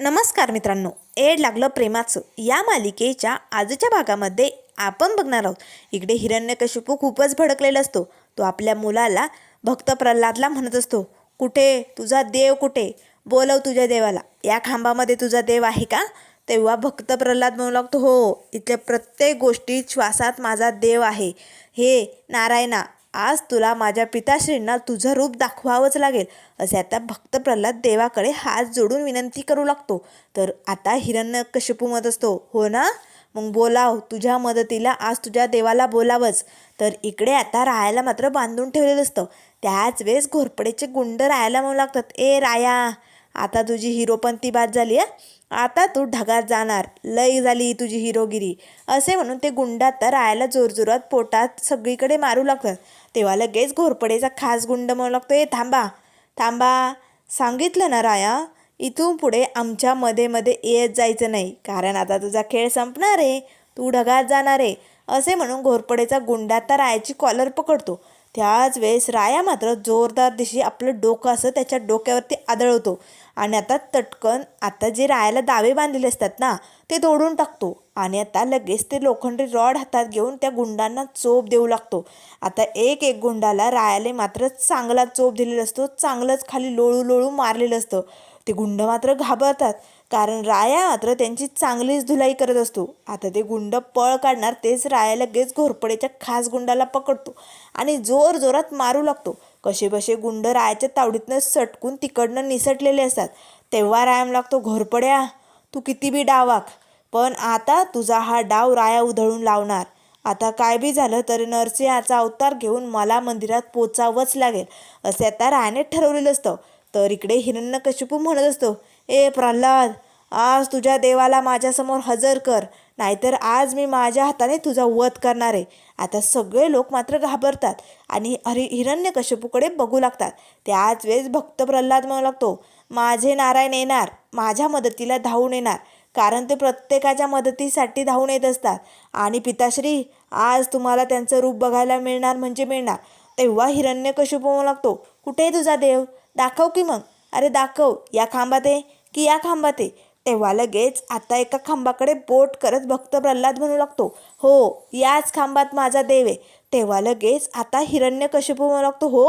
नमस्कार मित्रांनो एड लागलं प्रेमाचं. या मालिकेच्या आजच्या भागामध्ये आपण बघणार आहोत. इकडे हिरण्यकशिपू खूपच भडकलेला असतो. तो आपल्या मुलाला भक्त प्रल्हादला म्हणत असतो कुठे? तुझा देव कुठे? बोलव तुझ्या देवाला. या खांबामध्ये तुझा देव आहे का? तेव्हा भक्त प्रल्हाद म्हणू लागतो हो इथल्या प्रत्येक गोष्टीत श्वासात माझा देव आहे. हे नारायणा आज तुला माझ्या पिताश्रींना तुझं रूप दाखवावंच लागेल असे आता भक्त प्रल्हाद देवाकडे हात जोडून विनंती करू लागतो. तर आता हिरण्यकशिपू मत असतो हो ना? मग बोलाव तुझ्या मदतीला आज तुझ्या देवाला बोलावंच. तर इकडे आता रायाला मात्र बांधून ठेवलेलं असतं. त्याच वेळेस घोरपडेचे गुंड रायाला म्हणू लागतात. ए राया आता तुझी हिरोपंती बाद झाली आहे आता तू ढगात जाणार. लय झाली तुझी हिरोगिरी. असे म्हणून ते गुंडात तर रायाला जोरजोरात पोटात सगळीकडे मारू लागतात. तेव्हा लगेच घोरपडेचा खास गुंड म्हणू लागतो. ए थांबा. थांबा. सांगितलं ना राया इथून पुढे आमच्या मध्ये मध्ये येत जायचं नाही. कारण आता तुझा खेळ संपणार आहे. तू ढगात जाणार आहे. असे म्हणून घोरपडेचा गुंडा तर रायाची कॉलर पकडतो. त्याच वेळेस राया मात्र जोरदार दिशी आपलं डोकं असं त्याच्या डोक्यावरती आदळवतो. आणि आता तटकन आता जे रायाला दावे बांधलेले असतात ना ते तोडून टाकतो. आणि आता लगेच ते लोखंडी रॉड हातात घेऊन त्या गुंडांना चोप देऊ लागतो. आता एक एक गुंडाला रायाले मात्र चांगला चोप दिलेला असतो. चांगलंच खाली लोळू लोळू मारलेलं असतं. ते गुंड मात्र घाबरतात. कारण राया मात्र त्यांची चांगलीच धुलाई करत असतो. आता ते गुंड पळ काढणार तेच राया लगेच घोरपडेच्या खास गुंडाला पकडतो आणि जोर जोरात मारू लागतो. कसेबसे गुंड रायाच्या तावडीतनं सटकून तिकडनं निसटलेले असतात. तेव्हा रायाम लागतो घोरपड्या तू किती बी डावाक पण आता तुझा हा डाव राया उधळून लावणार. आता काय बी झालं तरी नरसिंहाचा अवतार घेऊन मला मंदिरात पोचावंच लागेल. असे आता रायाने ठरवलेलं असतं. तर इकडे हिरण्यकशिपू म्हणत असतो ए प्रल्हाद आज तुझ्या देवाला माझ्यासमोर हजर कर नाहीतर आज मी माझ्या हाताने तुझा वध करणार आहे. आता सगळे लोक मात्र घाबरतात आणि हरि हिरण्यकशिपूकडे बघू लागतात. त्याच वेळेस भक्त प्रल्हाद म्हणू लागतो माझे नारायण येणार माझ्या मदतीला धावून येणार कारण ते प्रत्येकाच्या मदतीसाठी धावून येत असतात. आणि पिताश्री आज तुम्हाला त्यांचं रूप बघायला मिळणार म्हणजे मिळणार. तेव्हा हिरण्यकशिपू म्हणू लागतो कुठे तुझा देव? दाखव की मग. अरे दाखव या खांबात आहे. की या खांबात. आहे तेव्हा लगेच आता एका खांबाकडे बोट करत भक्त प्रल्हाद म्हणू लागतो हो याच खांबात माझा देव आहे. तेव्हा लगेच आता हिरण्य हिरण्यकशिपू म्हणू लागतो हो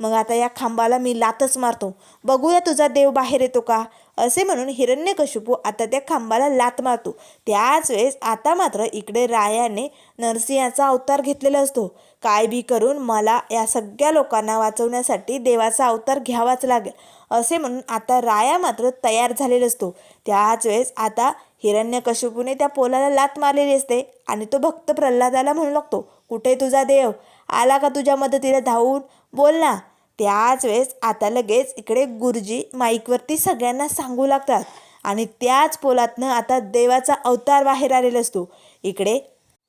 मग आता या खांबाला मी लातच मारतो. बघूया तुझा देव बाहेर येतो का? असे म्हणून हिरण्यकशिपू आता त्या खांबाला लात मारतो. त्याच वेळेस आता मात्र इकडे रायाने नरसिंहाचा अवतार घेतलेला असतो. काय बी करून मला या सगळ्या लोकांना वाचवण्यासाठी देवाचा अवतार घ्यावाच लागेल असे म्हणून आता राया मात्र तयार झालेला असतो. त्याच वेळेस आता हिरण्यकशिपूने त्या पोलाला लात मारलेली असते आणि तो भक्त प्रल्हादाला म्हणू लागतो कुठे तुझा देव? आला का तुझ्या मदतीला धावून? बोल ना. त्याच वेळेस आता लगेच इकडे गुरुजी माईकवरती सगळ्यांना सांगू लागतात. आणि त्याच पोलातनं आता देवाचा अवतार बाहेर आलेला असतो. इकडे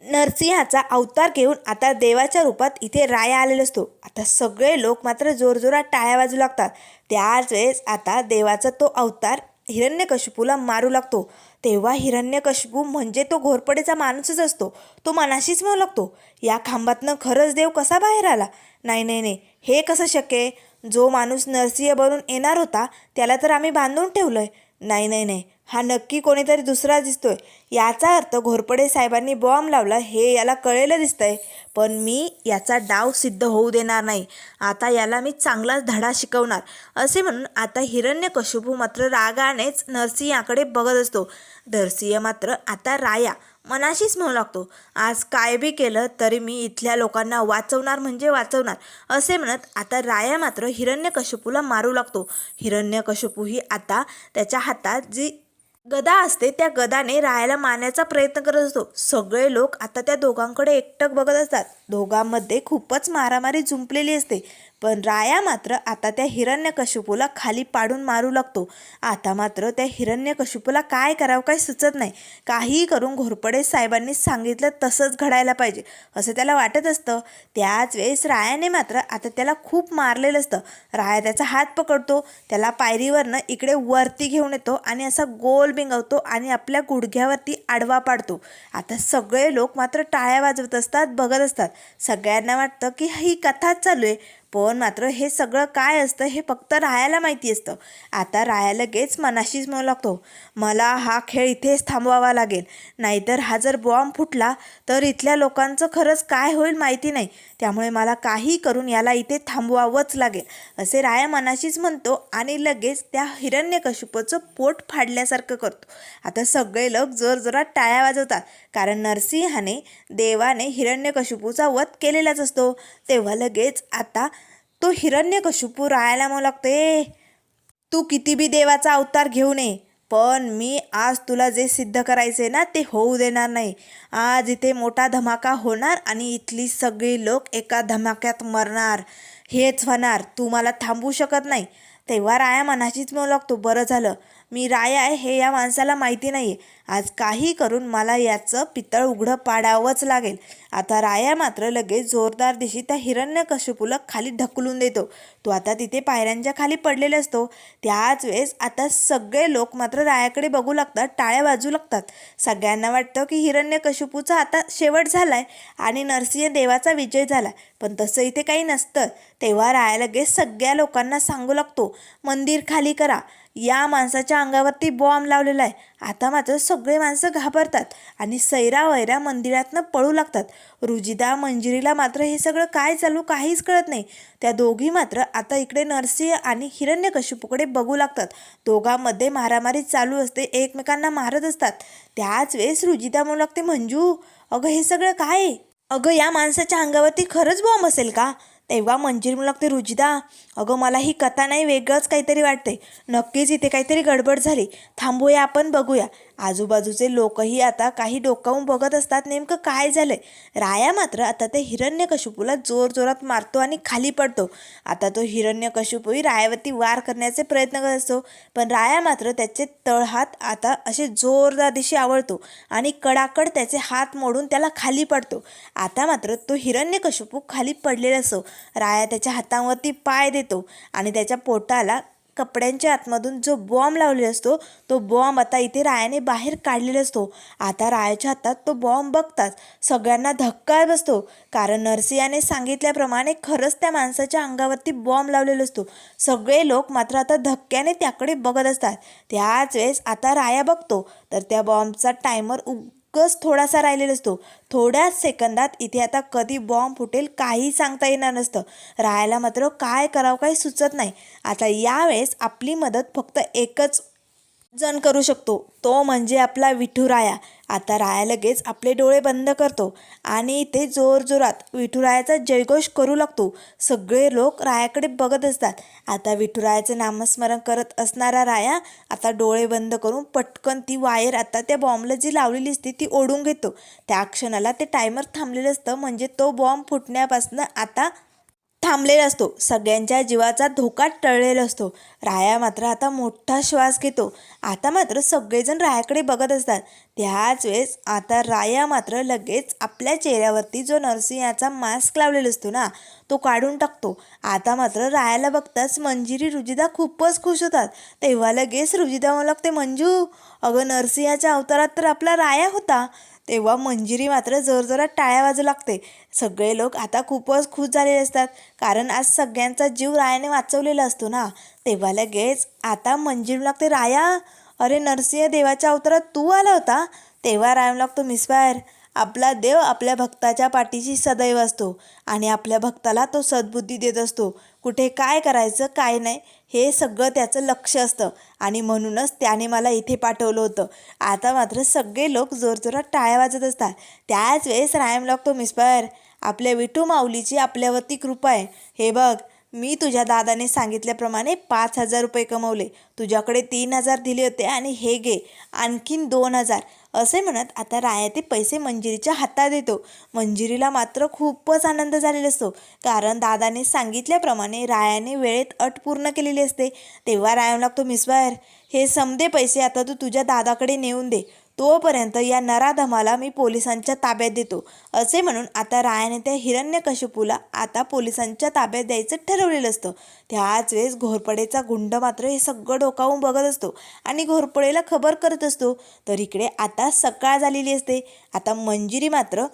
नरसिंहाचा अवतार घेऊन आता देवाच्या रूपात इथे राया आलेला असतो. आता सगळे लोक मात्र जोरजोरात टाळ्या वाजू लागतात. त्याच वेळेस आता देवाचा तो अवतार हिरण्यकशिपूला मारू लागतो. तेव्हा हिरण्यकशिपू म्हणजे तो घोरपडेचा माणूसच असतो. तो मनाशीच म्हणू लागतो या खांबातनं खरंच देव कसा बाहेर आला? नाही नाही नाही. हे कसं शक्य आहे? जो माणूस नरसिंह बनून येणार होता त्याला तर आम्ही बांधून ठेवलं आहे नाही नाही नाही. हा नक्की कोणीतरी दुसरा दिसतोय. याचा अर्थ घोरपडे साहेबांनी बॉम्ब लावला हे याला कळेलं दिसतंय. पण मी याचा डाव सिद्ध होऊ देणार नाही. आता याला मी चांगलाच धडा शिकवणार. असे म्हणून आता हिरण्यकशिपू मात्र रागानेच नरसिंहाकडे बघत असतो. नरसिंह मात्र आता राया मनाशीच म्हणू लागतो. आज काय बी केलं तरी मी इथल्या लोकांना वाचवणार म्हणजे वाचवणार. असे म्हणत आता राया मात्र हिरण्यकशिपूला मारू लागतो. हिरण्यकशिपूही आता त्याच्या हातात जी गदा असते त्या गदाने रायाला मारण्याचा प्रयत्न करत असतो. सगळे लोक आता त्या दोघांकडे एकटक बघत असतात. दोघांमध्ये खूपच मारामारी जुंपलेली असते. पण राया मात्र आता त्या हिरण्यकशिपूला खाली पाडून मारू लागतो. आता मात्र त्या हिरण्यकशिपूला काय करावं काही सुचत नाही. काहीही करून घोरपडे साहेबांनी सांगितलं तसंच घडायला पाहिजे असं त्याला वाटत असतं. त्याच वेळेस रायाने मात्र आता त्याला खूप मारलेलं असतं. राया त्याचा हात पकडतो त्याला पायरीवरनं इकडे वरती घेऊन येतो आणि असा गोल बिंगवतो आणि आपल्या गुडघ्यावरती आडवा पाडतो. आता सगळे लोक मात्र टाळ्या वाजवत असतात बघत असतात. सगळ्यांना वाटतं की ही कथाच चालू आहे. पण मात्र हे सगळं काय असतं हे फक्त रायाला माहिती असतं. आता राया लगेच मनाशीच म्हणू लागतो. मला हा खेळ इथेच थांबवावा लागेल. नाहीतर हा जर बॉम्ब फुटला तर इथल्या लोकांचं खरंच काय होईल माहिती नाही. त्यामुळे मला काही करून याला इथे थांबवावंच लागेल असे राया मनाशीच म्हणतो आणि लगेच त्या हिरण्यकशिपूचं पोट फाडल्यासारखं करतो. आता सगळे लोक जर जोरात टाळ्या वाजवतात कारण नरसिंहाने देवाने हिरण्यकशिपूचा वध केलेलाच असतो. तेव्हा लगेच आता तो हिरण्यकशिपू राहायला मग लागते तू किती बी देवाचा अवतार घेऊ नये पण मी आज तुला जे सिद्ध करायचे ना ते होऊ देणार नाही. आज इथे मोठा धमाका होणार आणि इथली सगळी लोक एका धमाक्यात मरणार. हेच होणार. तू मला थांबवू शकत नाही. तेव्हा राया मनाशीच मिळू लागतो बरं झालं. मी राया आहे हे या माणसाला माहिती नाही आज काही करून मला याचं पितळ उघडं पाडावंच लागेल. आता राया मात्र लगेच जोरदार दिशी त्या हिरण्यकशिपूला खाली ढकलून देतो. तो आता तिथे पायऱ्यांच्या खाली पडलेला असतो. त्याच वेळेस आता सगळे लोक मात्र रायाकडे बघू लागतात टाळ्या वाजू लागतात. सगळ्यांना वाटतं की हिरण्यकशिपूचा आता शेवट झाला आहे आणि नरसिंह देवाचा विजय झाला पण तसं इथे काही नसतं. तेव्हा राया लगेच सगळ्या लोकांना सांगू लागतो मंदिर खाली करा. या माणसाच्या अंगावरती बॉम्ब लावलेला आहे. आता मात्र सगळे माणसं घाबरतात आणि सैरा वैरा मंदिरातनं पळू लागतात. रुजिदा मंजिरीला मात्र हे सगळं काय चालू काहीच कळत नाही. त्या दोघी मात्र आता इकडे नरसिंह आणि हिरण्यकशिपूकडे बघू लागतात. दोघांमध्ये मारामारी चालू असते एकमेकांना मारत असतात. त्याच वेळेस रुजिदा म्हणू लागते मंजू अगं हे सगळं काय अगं या माणसाच्या अंगावरती खरंच बॉम्ब असेल का? तेव्हा मंजिर म्हणू लागते रुजिदा. अगं मला ही कथा नाही वेगळंच काहीतरी वाटते नक्कीच इथे काहीतरी गडबड झाली. थांबूया आपण बघूया. आजूबाजूचे लोकही आता काही डोकावून बघत असतात नेमकं काय झालंय? राया मात्र आता त्या हिरण्यकशिपूला जोर जोरात मारतो आणि खाली पडतो. आता तो हिरण्यकशिपूही रायावरती वार करण्याचे प्रयत्न करत असतो. पण राया मात्र त्याचे तळहात आता असे जोरदार दिशी आवळतो आणि कडाकड त्याचे हात मोडून त्याला खाली पडतो. आता मात्र तो हिरण्यकशिपू खाली पडलेला असतो. राया त्याच्या हातावरती पाय देतो आणि त्याच्या पोटाला कपड्यांच्या आतमधून जो बॉम्ब लावलेला असतो तो बॉम्ब आता इथे रायाने बाहेर काढलेला असतो. आता रायाच्या हातात तो बॉम्ब बघताच सगळ्यांना धक्का बसतो. कारण नरसियाने सांगितल्याप्रमाणे खरंच त्या माणसाच्या अंगावरती बॉम्ब लावलेला असतो. सगळे लोक मात्र आता धक्क्याने त्याकडे बघत असतात. त्याच वेळेस आता राया बघतो. तर त्या बॉम्बचा टायमर कस थोडासा राहिलेला असतो. थोड्याच सेकंदात इथे आता कधी बॉम्ब फुटेल काही सांगता येणार नसतं. राहायला मात्र काय करावं काही सुचत नाही. आता यावेळेस आपली मदत फक्त एकच जण करू शकतो. तो म्हणजे आपला विठुराया आता राया लगेच आपले डोळे बंद करतो आणि ते जोरजोरात विठुरायाचा जयघोष करू लागतो. सगळे लोक रायाकडे बघत असतात. आता विठुरायाचं नामस्मरण करत असणारा राया आता डोळे बंद करून पटकन ती वायर आता त्या बॉम्बला जी लावलेली असते ती ओढून घेतो. त्या क्षणाला ते टायमर थांबलेलं असतं. म्हणजे तो बॉम्ब फुटण्यापासून आता थांबलेला असतो. सगळ्यांच्या जीवाचा धोका टळलेला असतो. राया मात्र आता मोठा श्वास घेतो. आता मात्र सगळेजण रायाकडे बघत असतात. त्याच वेळेस आता राया मात्र लगेच आपल्या चेहऱ्यावरती जो नरसिंहाचा मास्क लावलेला असतो ना तो काढून टाकतो. आता मात्र रायाला बघताच मंजिरी रुजिदा खूपच खुश होतात. तेव्हा लगेच रुजिदा म्हणू लागते मंजू अगं नरसिंहाच्या अवतारात तर आपला राया होता. तेव्हा मंजिरी मात्र जोरजोरात टाळ्या वाजू लागते. सगळे लोक आता खूपच खुश झालेले असतात. कारण आज सगळ्यांचा जीव रायाने वाचवलेला असतो ना. तेव्हा लगेच आता मंजिरी लागते राया अरे नरसिंह देवाच्या अवतारात तू आला होता? तेव्हा रायम लागतो मिसफायर आपला देव आपल्या भक्ताच्या पाठीशी सदैव असतो आणि आपल्या भक्ताला तो सद्बुद्धी देत असतो. कुठे काय करायचं काय नाही. हे सगळं त्याचं लक्ष असतं. आणि म्हणूनच त्याने मला इथे पाठवलं होतं. आता मात्र सगळे लोक जोरजोरात टाळ्या वाजत असतात. त्याच वेळेस रायम लागतो मिसफायर आपल्या विठू माऊलीची आपल्यावरती कृपा आहे. हे बघ मी तुझ्या दादाने सांगितल्याप्रमाणे पाच हजार रुपये कमवले. तुझ्याकडे तीन हजार दिले होते आणि हे घे आणखीन दोन हजार. असे म्हणत आता राया ते पैसे मंजिरीच्या हातात देतो. मंजिरीला मात्र खूपच आनंद झालेला असतो. कारण दादाने सांगितल्याप्रमाणे रायाने वेळेत अट पूर्ण केलेली असते. तेव्हा राया लागतो मिसवायर हे समदे पैसे आता तू तुझ्या दादाकडे नेऊन दे. तोपर्यंत या नराधमाला मी पोलिसांच्या ताब्यात देतो असे म्हणून आता रायाने त्या हिरण्यकशिपूला आता पोलिसांच्या ताब्यात द्यायचं ठरवलेलं असतं. त्याच वेळेस घोरपडेचा गुंड मात्र हे सगळं डोकावून बघत असतो आणि घोरपडेला खबर करत असतो. तर इकडे आता सकाळ झालेली असते. आता मंजिरी मात्र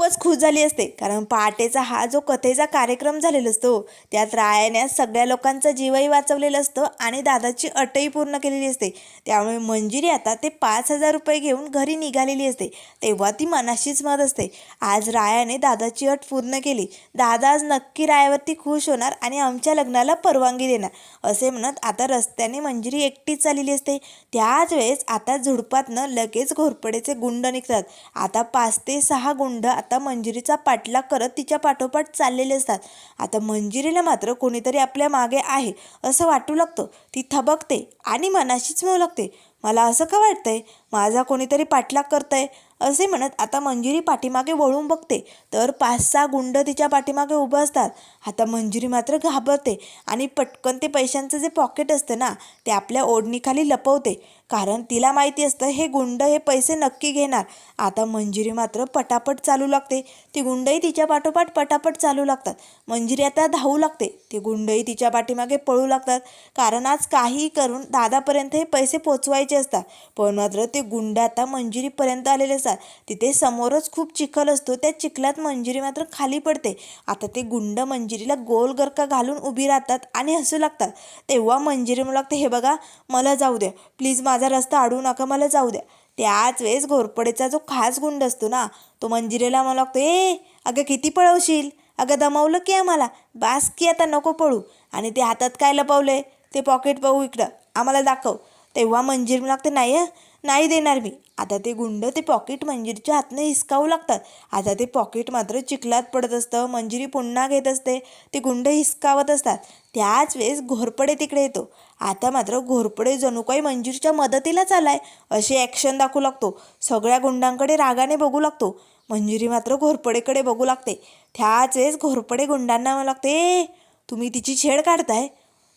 खूपच खुश झाली असते. कारण पहाटेचा हा जो कथेचा कार्यक्रम झालेला असतो त्यात रायाने सगळ्या लोकांचा जीवही वाचवलेला असतो आणि दादाची अटही पूर्ण केलेली असते. त्यामुळे मंजिरी आता ते पाच हजार रुपये घेऊन घरी निघालेली असते. तेव्हा ती मनाशीच मत असते. आज रायाने दादाची अट पूर्ण केली. दादा आज नक्की रायावरती खुश होणार आणि आमच्या लग्नाला परवानगी देणार. असे म्हणत आता रस्त्याने मंजिरी एकटीच चाललेली असते. त्याच वेळेस आता झुडपातनं लगेच घोरपडेचे गुंड निघतात. आता पाच ते सहा गुंड आता मंजिरीचा पाठलाग करत तिच्या पाठोपाठ चाललेले असतात. आता मंजिरीला मात्र कोणीतरी आपल्या मागे आहे असं वाटू लागतं. ती थबकते आणि मनाशीच मिळू लागते मला असं का वाटतंय? माझा कोणीतरी पाठलाग करतंय? असे म्हणत आता मंजिरी पाठीमागे वळून बघते. तर पाच सहा गुंड तिच्या पाठीमागे उभं असतात. आता मंजिरी मात्र घाबरते आणि पटकन ते पैशांचं जे पॉकेट असतं ना ते आपल्या ओढणीखाली लपवते. कारण तिला माहिती असतं हे गुंड हे पैसे नक्की घेणार. आता मंजिरी मात्र पटापट चालू लागते. ती गुंडही तिच्या पाठोपाठ पटापट चालू लागतात. मंजिरी आता धावू लागते. ती गुंडही तिच्या पाठीमागे पळू लागतात. कारण आज काहीही करून दादापर्यंत हे पैसे पोचवायचे असतात. पण मात्र ते गुंड आता मंजिरीपर्यंत आलेले असतात. तिथे समोरच खूप चिखल असतो. त्या चिखलात मंजिरी मात्र खाली पडते. आता ते गुंड मंजिरीला गोल गरका घालून उभी राहतात आणि हसू लागतात. तेव्हा मंजिरी म्हणू लागते हे बघा मला जाऊ द्या. प्लीज माझा माझा रस्ता अडवू नका मला जाऊ द्या. त्याच वेळेस घोरपडेचा जो खास गुंड असतो ना तो मंजिरेला मला लागतो ए अगं किती पळवशील? अगं दमवलं की आम्हाला? बास की आता नको पळू. आणि ते हातात काय लपवले ते पॉकेट पाहू इकडं. आम्हाला दाखव. तेव्हा मंजीर लागते नाही हं, नाही देणार मी. आता ते गुंड ते पॉकेट मंजिरीच्या हातनं हिसकावू लागतात. आता ते पॉकेट मात्र चिखलात पडत असतं. मंजिरी पुन्हा घेत असते. ते गुंड हिसकावत असतात. त्याच वेळेस घोरपडे तिकडे येतो. आता मात्र घोरपडे जणू काही मंजिरीच्या मदतीलाच आलाय. अशी ॲक्शन दाखवू लागतो. सगळ्या गुंडांकडे रागाने बघू लागतो. मंजिरी मात्र घोरपडेकडे बघू लागते. त्याच वेळेस घोरपडे गुंडांना म्हणू लागते "ए, तुम्ही तिची छेड काढताय?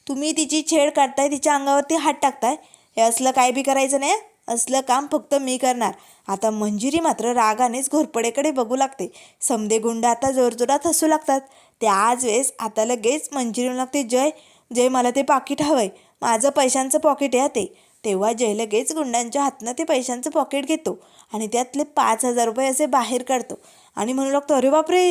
तुम्ही तिची छेड काढताय तिच्या अंगावरती हात टाकताय? हे असलं काय बी करायचं नाही असलं काम फक्त मी करणार. आता मंजिरी मात्र रागानेच घोरपडेकडे बघू लागते. समदे गुंड आता जोरजोरात हसू लागतात. त्याच वेळेस आता लगेच मंजिरी लागते जय जय मला ते पाकिट हवंय. माझं पैशांचं पॉकेट आहे ते. तेव्हा जय लगेच गुंडांच्या हातनं ते पैशांचं पॉकेट घेतो आणि त्यातले पाच हजार रुपये असे बाहेर काढतो. आणि म्हणू लागतो अरे बापरे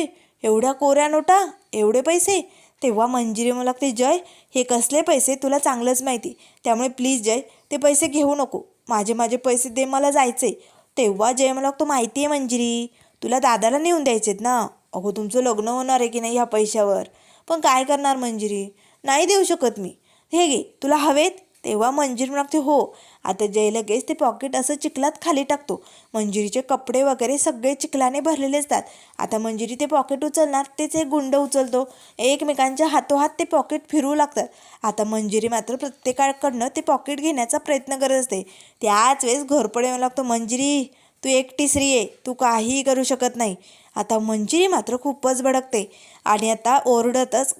एवढ्या कोऱ्या नोटा एवढे पैसे? तेव्हा मंजिरी म्हणू लागते जय हे कसले पैसे? तुला चांगलंच माहिती. त्यामुळे प्लीज जय ते पैसे घेऊ नको. माझे माझे पैसे दे मला जायचे तेव्हा जय मला लागतो माहिती आहे मंजिरी तुला दादाला नेऊन द्यायचेत ना? अगो तुमचं लग्न होणार आहे की नाही ह्या पैशावर? पण काय करणार मंजिरी? नाही देऊ शकत मी. हे घे तुला हवेत? तेव्हा मंजिरी म्हणते हो. आता जय लगेच ते पॉकेट असं चिखलात खाली टाकतो. मंजिरीचे कपडे वगैरे सगळे चिखलाने भरलेले असतात. आता मंजिरी ते पॉकेट उचलणार तेच एक गुंड उचलतो. एकमेकांच्या हातोहात ते पॉकेट फिरू लागतात. आता मंजिरी मात्र प्रत्येकाकडनं ते पॉकेट घेण्याचा प्रयत्न करत असते. त्याच वेळेस घोरपडे येऊ लागतो मंजिरी तू एकटी स्त्री आहे तू काहीही करू शकत नाही. आता मंजिरी मात्र खूपच भडकते आणि आता ओरडतच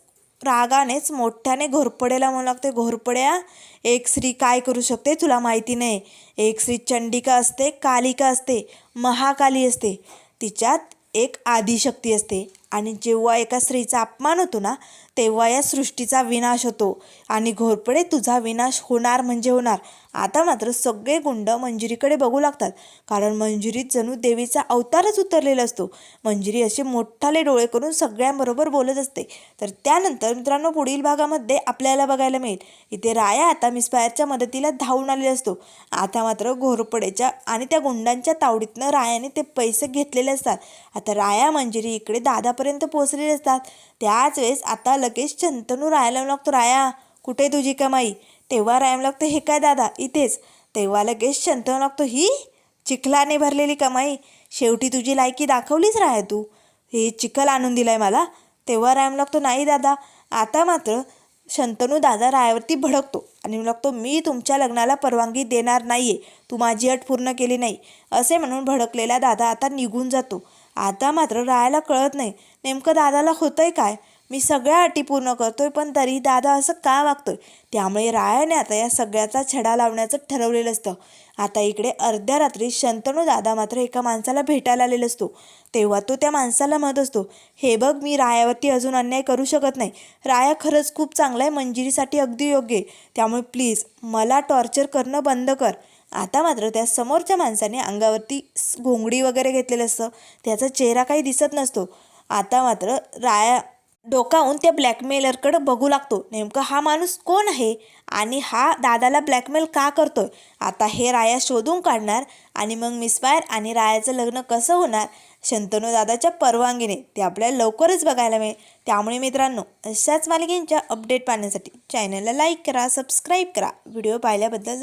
रागानेच मोठ्याने घोरपडेला म्हणू लागते घोरपड्या? एक स्त्री काय करू शकते? तुला माहिती नाही. एक स्त्री चंडिका असते कालिका असते महाकाली असते. तिच्यात एक आदिशक्ती असते. आणि जेव्हा एका स्त्रीचा अपमान होतो ना तेव्हा या सृष्टीचा विनाश होतो. आणि घोरपडे तुझा विनाश होणार म्हणजे होणार. आता मात्र सगळे गुंड मंजिरीकडे बघू लागतात. कारण मंजिरीत जणू देवीचा अवतारच उतरलेला असतो. मंजिरी असे मोठाले डोळे करून सगळ्यांबरोबर बोलत असते. तर त्यानंतर मित्रांनो पुढील भागामध्ये आपल्याला बघायला मिळेल. इथे राया आता मिसफायरच्या मदतीला धावून आलेला असतो. आता मात्र घोरपडेच्या आणि त्या गुंडांच्या तावडीतनं रायाने ते पैसे घेतलेले असतात. आता राया मंजिरी इकडे दादापर्यंत पोहोचलेले असतात. त्याच वेळेस आता लगेच शंतनू रायाला लागतो. राया कुठे तुझी कमाई? तेव्हा रायम लागतो हे काय दादा इथेच. तेव्हा लगेच शंतनू लागतो ही चिखलाने भरलेली कमाई शेवटी तुझी लायकी दाखवलीच राय तू. हे चिखल आणून दिलाय मला. तेव्हा रायम लागतो नाही दादा आता मात्र शंतनू दादा रायावरती भडकतो आणि म्हणू लागतो मी तुमच्या लग्नाला परवानगी देणार नाही आहे तू माझी अट पूर्ण केली नाही. असे म्हणून भडकलेला दादा आता निघून जातो. आता मात्र रायाला कळत नाही नेमकं दादाला होतंय काय? मी सगळ्या अटी पूर्ण करतोय पण तरी दादा असं का वागतोय? त्यामुळे रायाने आता या सगळ्याचा छडा लावण्याचं ठरवलेलं असतं. आता इकडे अर्ध्या रात्री शंतनू दादा मात्र एका माणसाला भेटायला आलेला असतो. तेव्हा तो त्या माणसाला म्हणत असतो हे बघ मी रायावरती अजून अन्याय करू शकत नाही. राया खरंच खूप चांगला आहे मंजिरीसाठी अगदी योग्य आहे. त्यामुळे प्लीज मला टॉर्चर करणं बंद कर. आता मात्र त्या समोरच्या माणसाने अंगावरती घोंगडी वगैरे घेतलेलं असतं. त्याचा चेहरा काही दिसत नसतो. आता मात्र राया डोकावून त्या ब्लॅकमेलरकडं बघू लागतो नेमकं हा माणूस कोण आहे आणि हा दादाला ब्लॅकमेल का करतोय? आता हे राया शोधून काढणार आणि मग मिसफायर आणि रायाचं लग्न कसं होणार? शंतनू दादाच्या परवानगीने ते आपल्याला लवकरच बघायला मिळेल. त्यामुळे मित्रांनो अशाच मालिकेंच्या अपडेट पाहण्यासाठी चॅनलला लाईक करा सबस्क्राईब करा. व्हिडिओ पाहिल्याबद्दल